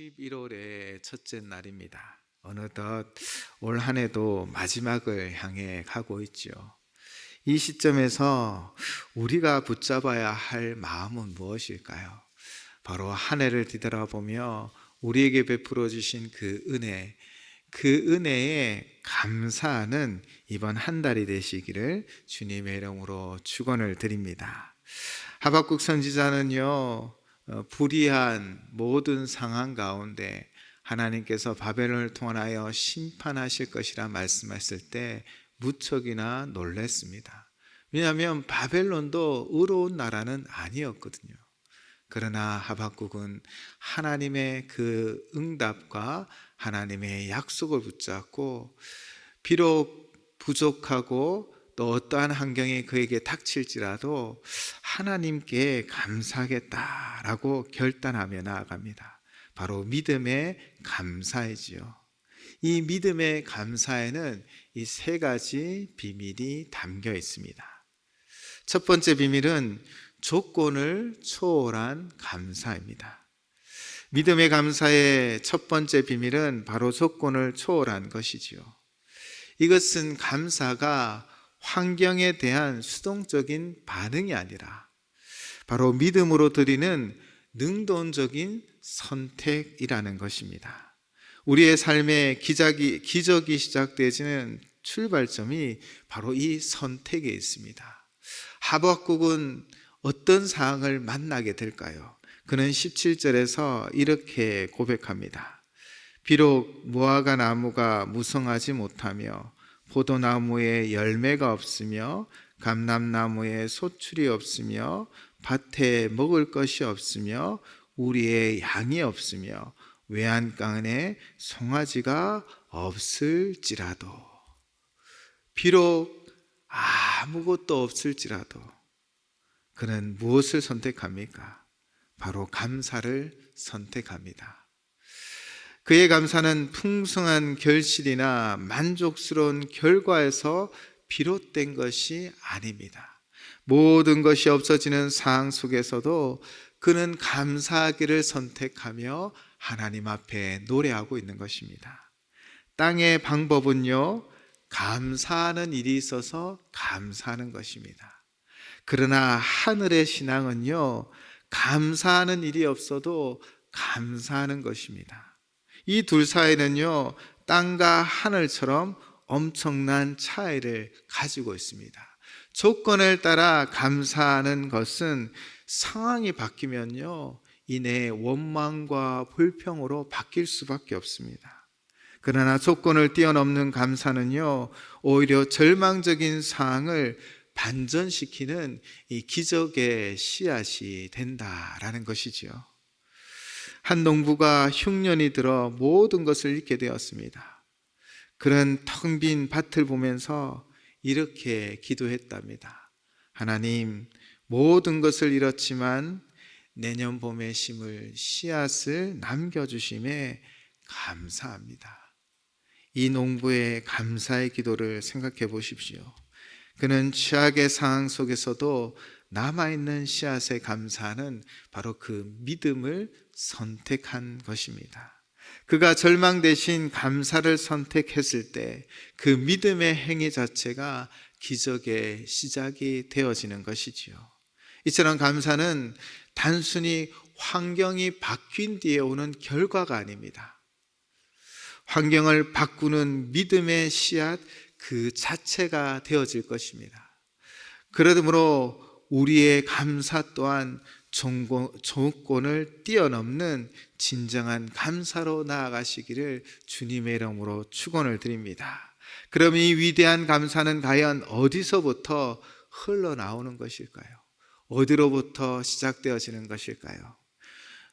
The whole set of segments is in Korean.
11월의 첫째 날입니다. 어느덧 올 한 해도 마지막을 향해 가고 있죠. 이 시점에서 우리가 붙잡아야 할 마음은 무엇일까요? 바로 한 해를 뒤돌아보며 우리에게 베풀어 주신 그 은혜, 그 은혜에 감사하는 이번 한 달이 되시기를 주님의 이름으로 축원을 드립니다. 하박국 선지자는요. 어, 불의한 모든 상황 가운데 하나님께서 바벨론을 통하여 심판하실 것이라 말씀하실 때 무척이나 놀랐습니다. 왜냐하면 바벨론도 의로운 나라는 아니었거든요. 그러나 하박국은 하나님의 그 응답과 하나님의 약속을 붙잡고 비록 부족하고 또 어떠한 환경이 그에게 닥칠지라도 하나님께 감사하겠다라고 결단하며 나아갑니다. 바로 믿음의 감사이지요. 이 믿음의 감사에는 이 세 가지 비밀이 담겨 있습니다. 첫 번째 비밀은 조건을 초월한 감사입니다. 믿음의 감사의 첫 번째 비밀은 바로 조건을 초월한 것이지요. 이것은 감사가 환경에 대한 수동적인 반응이 아니라 바로 믿음으로 드리는 능동적인 선택이라는 것입니다. 우리의 삶의 기적이, 기적이 시작되지는 출발점이 바로 이 선택에 있습니다. 하박국은 어떤 상황을 만나게 될까요? 그는 17절에서 이렇게 고백합니다. 비록 무화과 나무가 무성하지 못하며 포도나무에 열매가 없으며 감람나무에 소출이 없으며 밭에 먹을 것이 없으며 우리의 양이 없으며 외안간에 송아지가 없을지라도 비록 아무것도 없을지라도 그는 무엇을 선택합니까? 바로 감사를 선택합니다. 그의 감사는 풍성한 결실이나 만족스러운 결과에서 비롯된 것이 아닙니다. 모든 것이 없어지는 상황 속에서도 그는 감사하기를 선택하며 하나님 앞에 노래하고 있는 것입니다. 땅의 방법은요, 감사하는 일이 있어서 감사하는 것입니다. 그러나 하늘의 신앙은요, 감사하는 일이 없어도 감사하는 것입니다. 이 둘 사이는요, 땅과 하늘처럼 엄청난 차이를 가지고 있습니다. 조건을 따라 감사하는 것은 상황이 바뀌면요, 이내 원망과 불평으로 바뀔 수밖에 없습니다. 그러나 조건을 뛰어넘는 감사는요, 오히려 절망적인 상황을 반전시키는 이 기적의 씨앗이 된다라는 것이지요. 한 농부가 흉년이 들어 모든 것을 잃게 되었습니다. 그런 텅 빈 밭을 보면서 이렇게 기도했답니다. 하나님, 모든 것을 잃었지만 내년 봄에 심을 씨앗을 남겨주심에 감사합니다. 이 농부의 감사의 기도를 생각해 보십시오. 그는 최악의 상황 속에서도 남아있는 씨앗의 감사는 바로 그 믿음을 선택한 것입니다. 그가 절망 대신 감사를 선택했을 때 그 믿음의 행위 자체가 기적의 시작이 되어지는 것이지요. 이처럼 감사는 단순히 환경이 바뀐 뒤에 오는 결과가 아닙니다. 환경을 바꾸는 믿음의 씨앗 그 자체가 되어질 것입니다. 그러므로 우리의 감사 또한 조건을 뛰어넘는 진정한 감사로 나아가시기를 주님의 이름으로 축원을 드립니다. 그럼 이 위대한 감사는 과연 어디서부터 흘러나오는 것일까요? 어디로부터 시작되어지는 것일까요?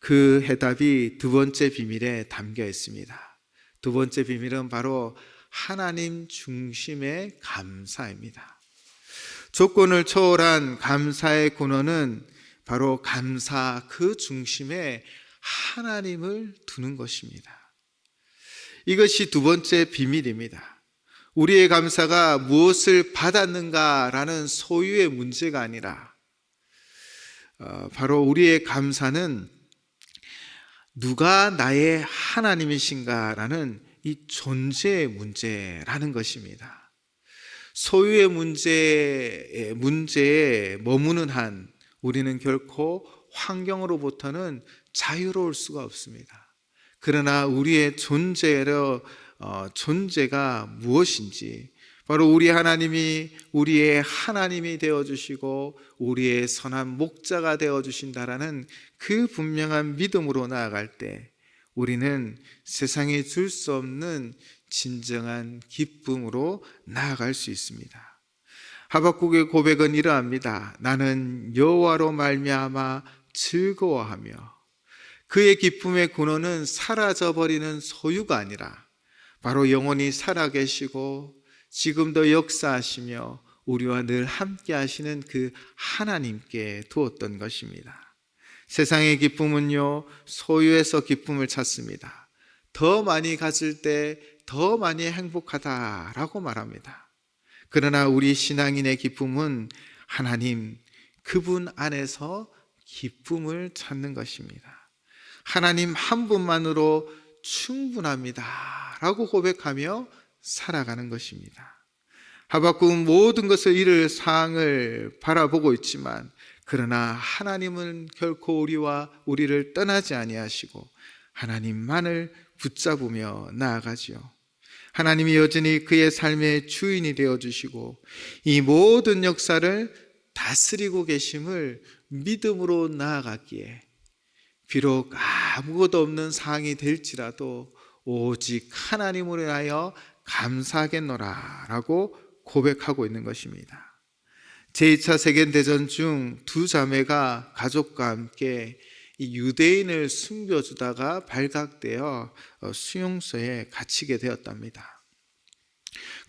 그 해답이 두 번째 비밀에 담겨 있습니다. 두 번째 비밀은 바로 하나님 중심의 감사입니다. 조건을 초월한 감사의 근원은 바로 감사 그 중심에 하나님을 두는 것입니다. 이것이 두 번째 비밀입니다. 우리의 감사가 무엇을 받았는가라는 소유의 문제가 아니라 어, 바로 우리의 감사는 누가 나의 하나님이신가라는 이 존재의 문제라는 것입니다. 소유의 문제에, 문제에 머무는 한 우리는 결코 환경으로부터는 자유로울 수가 없습니다. 그러나 우리의 존재로 어, 존재가 무엇인지 바로 우리 하나님이 우리의 하나님이 되어 주시고 우리의 선한 목자가 되어 주신다라는 그 분명한 믿음으로 나아갈 때 우리는 세상에 줄수 없는 진정한 기쁨으로 나아갈 수 있습니다. 하박국의 고백은 이러합니다. 나는 여호와로 말미암아 즐거워하며 그의 기쁨의 근원은 사라져 버리는 소유가 아니라 바로 영원히 살아계시고 지금도 역사하시며 우리와 늘 함께 하시는 그 하나님께 두었던 것입니다. 세상의 기쁨은요, 소유에서 기쁨을 찾습니다. 더 많이 가질 때 더 많이 행복하다라고 말합니다. 그러나 우리 신앙인의 기쁨은 하나님, 그분 안에서 기쁨을 찾는 것입니다. 하나님 한 분만으로 충분합니다. 라고 고백하며 살아가는 것입니다. 하박국은 모든 것을 이를 사항을 바라보고 있지만 그러나 하나님은 결코 우리와 우리를 떠나지 아니하시고 하나님만을 붙잡으며 나아가지요. 하나님이 여전히 그의 삶의 주인이 되어 주시고 이 모든 역사를 다스리고 계심을 믿음으로 나아갔기에 비록 아무것도 없는 상황이 될지라도 오직 하나님으로 인하여 감사하겠노라 라고 고백하고 있는 것입니다. 제2차 세계대전 중 두 자매가 가족과 함께 이 유대인을 숨겨주다가 발각되어 어, 수용소에 갇히게 되었답니다.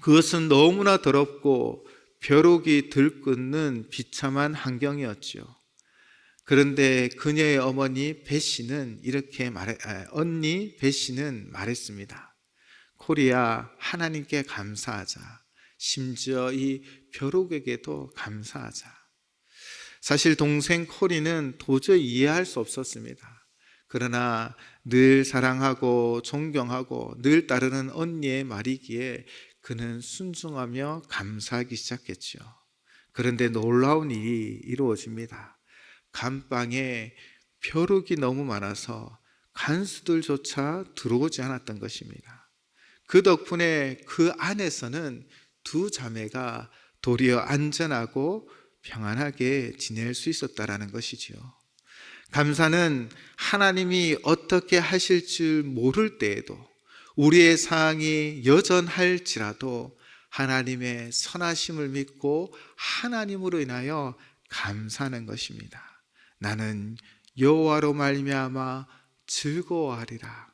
그것은 너무나 더럽고 벼룩이 들끓는 비참한 환경이었지요. 그런데 그녀의 어머니 배 씨는 이렇게 말해, 아, 언니 배 씨는 말했습니다. 코리아 하나님께 감사하자. 심지어 이 벼룩에게도 감사하자. 사실 동생 코리는 도저히 이해할 수 없었습니다. 그러나 늘 사랑하고 존경하고 늘 따르는 언니의 말이기에 그는 순종하며 감사하기 시작했죠. 그런데 놀라운 일이 이루어집니다. 감방에 벼룩이 너무 많아서 간수들조차 들어오지 않았던 것입니다. 그 덕분에 그 안에서는 두 자매가 도리어 안전하고 평안하게 지낼 수 있었다라는 것이지요. 감사는 하나님이 어떻게 하실 줄 모를 때에도 우리의 상황이 여전할지라도 하나님의 선하심을 믿고 하나님으로 인하여 감사하는 것입니다. 나는 여호와로 말미암아 즐거워하리라.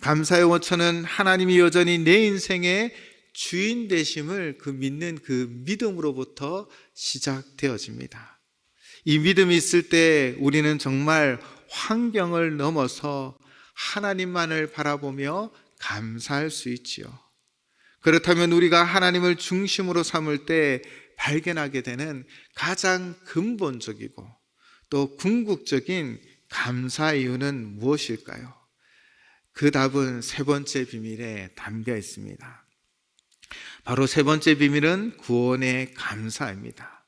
감사의 원천은 하나님이 여전히 내 인생의 주인 되심을 그 믿는 그 믿음으로부터 시작되어집니다. 이 믿음이 있을 때 우리는 정말 환경을 넘어서 하나님만을 바라보며 감사할 수 있지요. 그렇다면 우리가 하나님을 중심으로 삼을 때 발견하게 되는 가장 근본적이고 또 궁극적인 감사 이유는 무엇일까요? 그 답은 세 번째 비밀에 담겨 있습니다. 바로 세 번째 비밀은 구원의 감사입니다.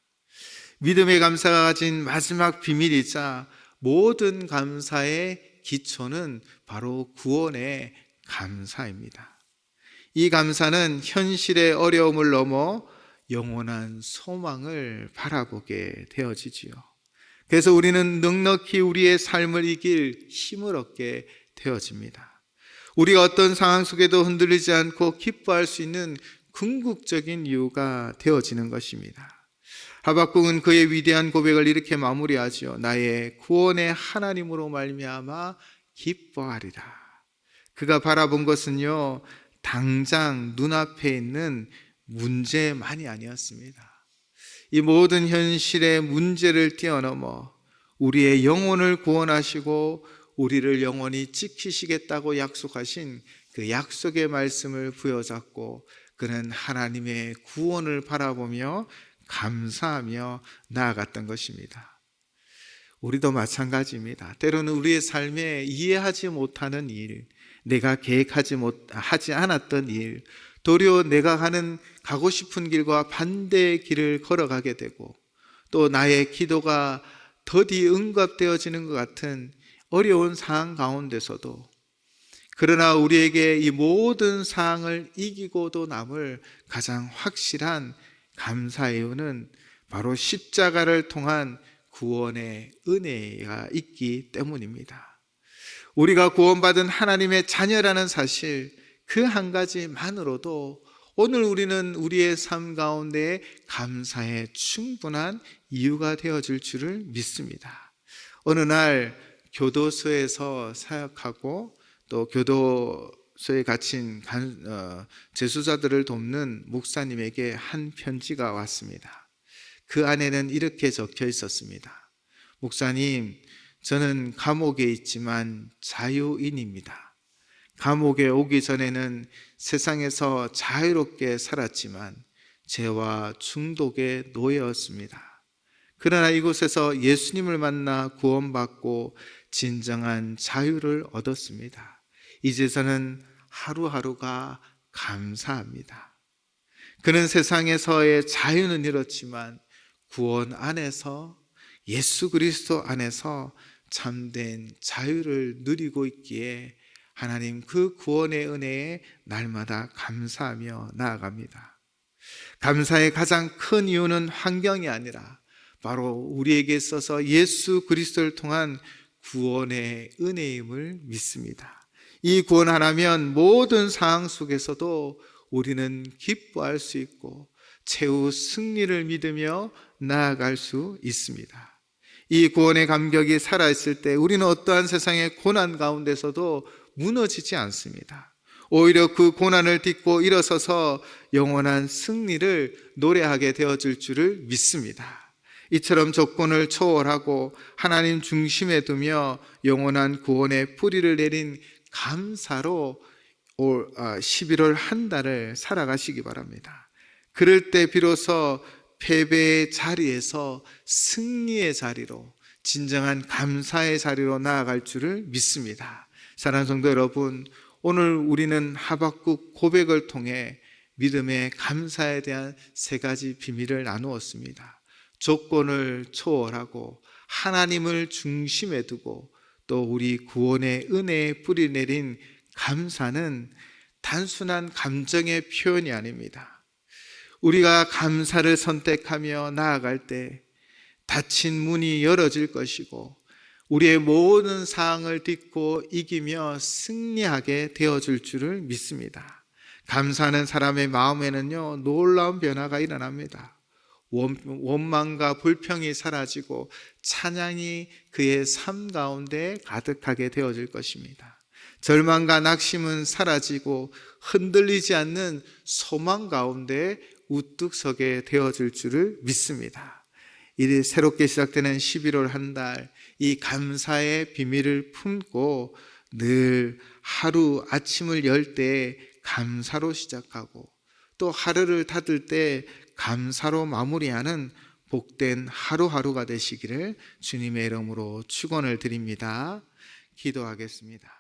믿음의 감사가 가진 마지막 비밀이자 모든 감사의 기초는 바로 구원의 감사입니다. 이 감사는 현실의 어려움을 넘어 영원한 소망을 바라보게 되어지지요. 그래서 우리는 넉넉히 우리의 삶을 이길 힘을 얻게 되어집니다. 우리가 어떤 상황 속에도 흔들리지 않고 기뻐할 수 있는 궁극적인 이유가 되어지는 것입니다. 하박국은 그의 위대한 고백을 이렇게 마무리하지요. 나의 구원의 하나님으로 말미암아 기뻐하리라. 그가 바라본 것은요. 당장 눈앞에 있는 문제만이 아니었습니다. 이 모든 현실의 문제를 뛰어넘어 우리의 영혼을 구원하시고 우리를 영원히 지키시겠다고 약속하신 그 약속의 말씀을 부여잡고 그는 하나님의 구원을 바라보며 감사하며 나아갔던 것입니다. 우리도 마찬가지입니다. 때로는 우리의 삶에 이해하지 못하는 일, 내가 계획하지 못 하지 않았던 일, 도리어 내가 가는 가고 싶은 길과 반대의 길을 걸어가게 되고 또 나의 기도가 더디 응답되어지는 것 같은 어려운 상황 가운데서도 그러나 우리에게 이 모든 상황을 이기고도 남을 가장 확실한 감사의 이유는 바로 십자가를 통한 구원의 은혜가 있기 때문입니다. 우리가 구원받은 하나님의 자녀라는 사실 그 한 가지만으로도 오늘 우리는 우리의 삶 가운데 감사의 충분한 이유가 되어줄 줄을 믿습니다. 어느 날 교도소에서 사역하고 또 교도소에 갇힌 간- 어, 재수자들을 돕는 목사님에게 한 편지가 왔습니다. 그 안에는 이렇게 적혀 있었습니다. 목사님, 저는 감옥에 있지만 자유인입니다. 감옥에 오기 전에는 세상에서 자유롭게 살았지만 죄와 중독의 노예였습니다. 그러나 이곳에서 예수님을 만나 구원받고 진정한 자유를 얻었습니다. 이제 저는 하루하루가 감사합니다. 그는 세상에서의 자유는 잃었지만 구원 안에서 예수 그리스도 안에서 참된 자유를 누리고 있기에 하나님 그 구원의 은혜에 날마다 감사하며 나아갑니다. 감사의 가장 큰 이유는 환경이 아니라 바로 우리에게 있어서 예수 그리스도를 통한 구원의 은혜임을 믿습니다. 이 구원 하나면 모든 상황 속에서도 우리는 기뻐할 수 있고 최후 승리를 믿으며 나아갈 수 있습니다. 이 구원의 감격이 살아있을 때 우리는 어떠한 세상의 고난 가운데서도 무너지지 않습니다. 오히려 그 고난을 딛고 일어서서 영원한 승리를 노래하게 되어줄 줄을 믿습니다. 이처럼 조건을 초월하고 하나님 중심에 두며 영원한 구원의 뿌리를 내린 감사로 올 11월 한 달을 살아가시기 바랍니다. 그럴 때 비로소 패배의 자리에서 승리의 자리로 진정한 감사의 자리로 나아갈 줄을 믿습니다. 사랑하는 성도 여러분, 오늘 우리는 하박국 고백을 통해 믿음의 감사에 대한 세 가지 비밀을 나누었습니다. 조건을 초월하고 하나님을 중심에 두고 또 우리 구원의 은혜에 뿌리 내린 감사는 단순한 감정의 표현이 아닙니다. 우리가 감사를 선택하며 나아갈 때 닫힌 문이 열어질 것이고 우리의 모든 상황을 딛고 이기며 승리하게 되어줄 줄을 믿습니다. 감사하는 사람의 마음에는요, 놀라운 변화가 일어납니다. 원- 원망과 불평이 사라지고 찬양이 그의 삶 가운데 가득하게 되어질 것입니다. 절망과 낙심은 사라지고 흔들리지 않는 소망 가운데 우뚝 서게 되어질 줄을 믿습니다. 이 새롭게 시작되는 11월 한 달, 이 감사의 비밀을 품고 늘 하루 아침을 열 때 감사로 시작하고 또 하루를 닫을 때 감사로 마무리하는 복된 하루하루가 되시기를 주님의 이름으로 축원을 드립니다. 기도하겠습니다.